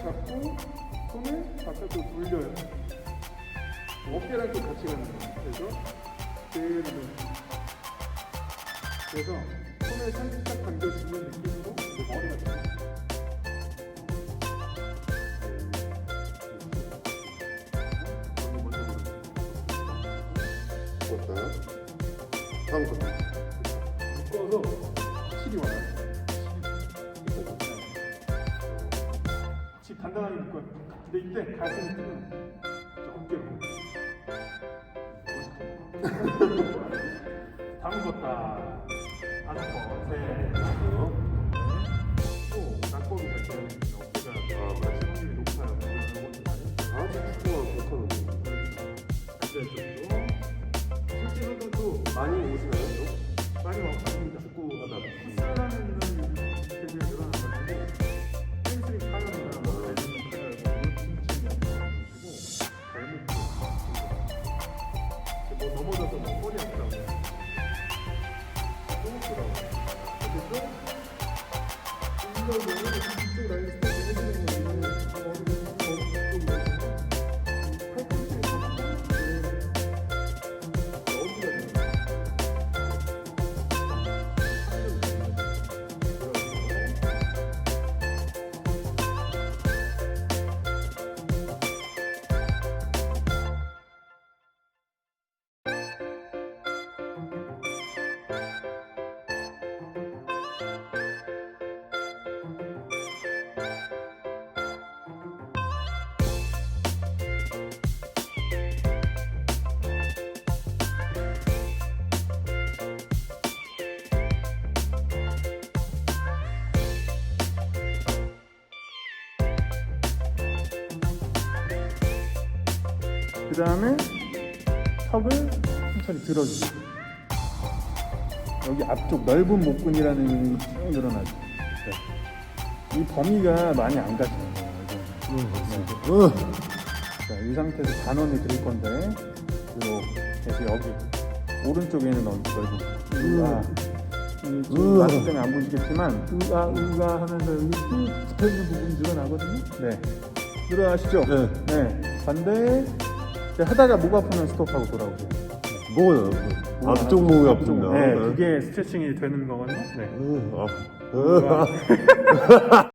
잡고 손을 바깥으로 돌려요. 어깨랑 또 같이 가는 거예요. 그래서 그대로 그래서 손을 살짝 당겨주는 느낌으로 머리가 됩니다. 꽂다. 다음 거. 묶어서 확실히 와요. 단단하게 묶어요. 근데 이때 가슴 뜨면 저 어깨로. 다 묶었다. 다섯 번, 셋, 또 낙법이 될 때는 어깨가 아, 다칠 확률이 높아요. 그런 것도 많이 또 아프다고 그래서 뭐 이쪽 라인 그 다음에 턱을 천천히 들어주고 여기 앞쪽 넓은 목근이라는 힘이 쭉 늘어나죠. 네. 이 범위가 많이 안 가시는 거예요. 이제. 어. 자, 이 상태에서 반원을 드릴 건데 이렇게 해서 여기 오른쪽에는 넓- 넓은 으아. 마스 때문에 안 보시겠지만 으아 으아 하면서 여기 쭉 붙어있는 부분이 늘어나거든요. 네. 늘어나시죠? 네. 네. 반대 하다가 목 아프면 스톱하고 돌아오세요. 뭐가요? 앞쪽 목이 아픈다. 네, 그게 스트레칭이 되는 거거든요. 네. 음, 아.